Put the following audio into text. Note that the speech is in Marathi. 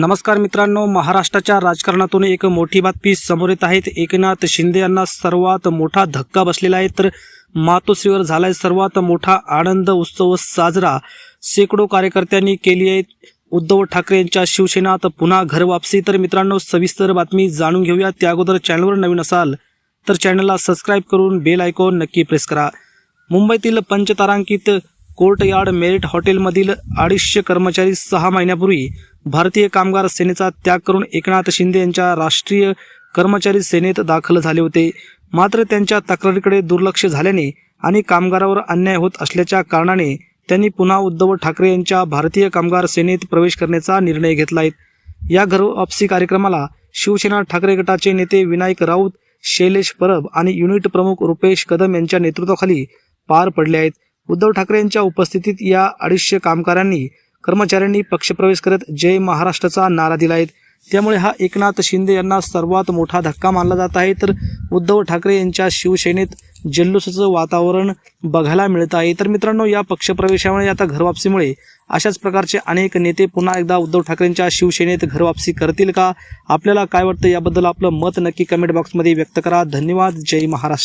नमस्कार मित्रांनो महाराष्ट्राच्या राजकारणातून एक मोठी बातमी समोर येत आहेत एकनाथ शिंदे यांना सर्वात मोठा धक्का बसलेला आहे. तर मातोश्रीवर झालाय सर्वात मोठा आनंद उत्सव साजरा शेकडो कार्यकर्त्यांनी केली आहे. उद्धव ठाकरे यांच्या शिवसेनात पुन्हा घरवापसी तर मित्रांनो सविस्तर बातमी जाणून घेऊया. त्या अगोदर चॅनलवर नवीन असाल तर चॅनलला सबस्क्राईब करून बेल आयकॉन नक्की प्रेस करा. मुंबईतील पंचतारांकित कोर्टयार्ड मेरिट हॉटेलमधील अडीचशे कर्मचारी सहा महिन्यापूर्वी भारतीय कामगार सेनेचा त्याग करून एकनाथ शिंदे यांच्या राष्ट्रीय कर्मचारी सेनेत दाखल झाले होते. मात्र त्यांच्या तक्रारीकडे दुर्लक्ष झाल्याने आणि कामगारावर अन्याय होत असल्याच्या कारणाने त्यांनी पुन्हा उद्धव ठाकरे यांच्या भारतीय कामगार सेनेत प्रवेश करण्याचा निर्णय घेतला आहे. या घर वापसी कार्यक्रमाला शिवसेना ठाकरे गटाचे नेते विनायक राऊत शैलेश परब आणि युनिट प्रमुख रुपेश कदम यांच्या नेतृत्वाखाली पार पडले आहेत. उद्धव ठाकरे यांच्या उपस्थितीत या अडीचशे कामगारांनी कर्मचाऱ्यांनी पक्षप्रवेश करत जय महाराष्ट्राचा नारा दिला आहे त्यामुळे हा एकनाथ शिंदे यांना सर्वात मोठा धक्का मानला जात आहे. तर उद्धव ठाकरे यांच्या शिवसेनेत जल्लोषाचं वातावरण बघायला मिळत आहे. तर मित्रांनो या पक्षप्रवेशामुळे आता घरवापसीमुळे अशाच प्रकारचे अनेक नेते पुन्हा एकदा उद्धव ठाकरेंच्या शिवसेनेत घरवापसी करतील का? आपल्याला काय वाटतं? याबद्दल आपलं मत नक्की कमेंट बॉक्समध्ये व्यक्त करा. धन्यवाद. जय महाराष्ट्र.